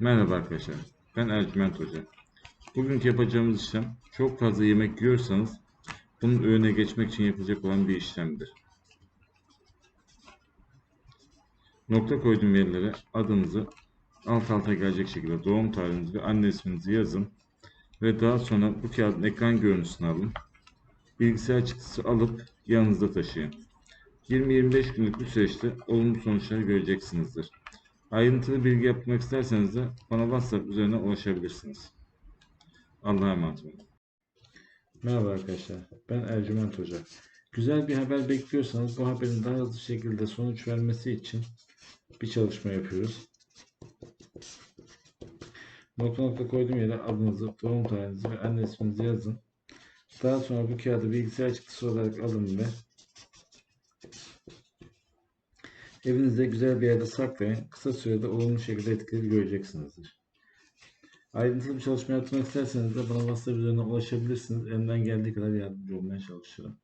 Merhaba arkadaşlar, ben Ercüment Hoca. Bugünkü yapacağımız işlem, çok fazla yemek yiyorsanız bunun önüne geçmek için yapılacak olan bir işlemdir. Nokta koyduğum yerlere adınızı alt alta gelecek şekilde doğum tarihinizi ve anne isminizi yazın ve daha sonra bu kağıdın ekran görüntüsünü alın. Bilgisayar çıktısı alıp yanınızda taşıyın. 20-25 günlük bir süreçte olumlu sonuçlar göreceksinizdir. Ayrıntılı bilgi yapmak isterseniz de bana WhatsApp üzerinden ulaşabilirsiniz. Allah'a emanet olun. Merhaba arkadaşlar, ben Ercüment Hoca. Güzel bir haber bekliyorsanız bu haberin daha hızlı şekilde sonuç vermesi için bir çalışma yapıyoruz. Nokta nokta koyduğum yere adınızı, doğum tarihinizi ve anne isminizi yazın. Daha sonra bu kağıdı bilgisayar çıktısı olarak alın ve Evinizde güzel bir yerde saklayın. Kısa sürede olumlu şekilde etkileri göreceksinizdir. Ayrıntılı bir çalışma yapmak isterseniz de bana WhatsApp üzerinden ulaşabilirsiniz. Elimden geldiği kadar yardımcı olmaya çalışırım.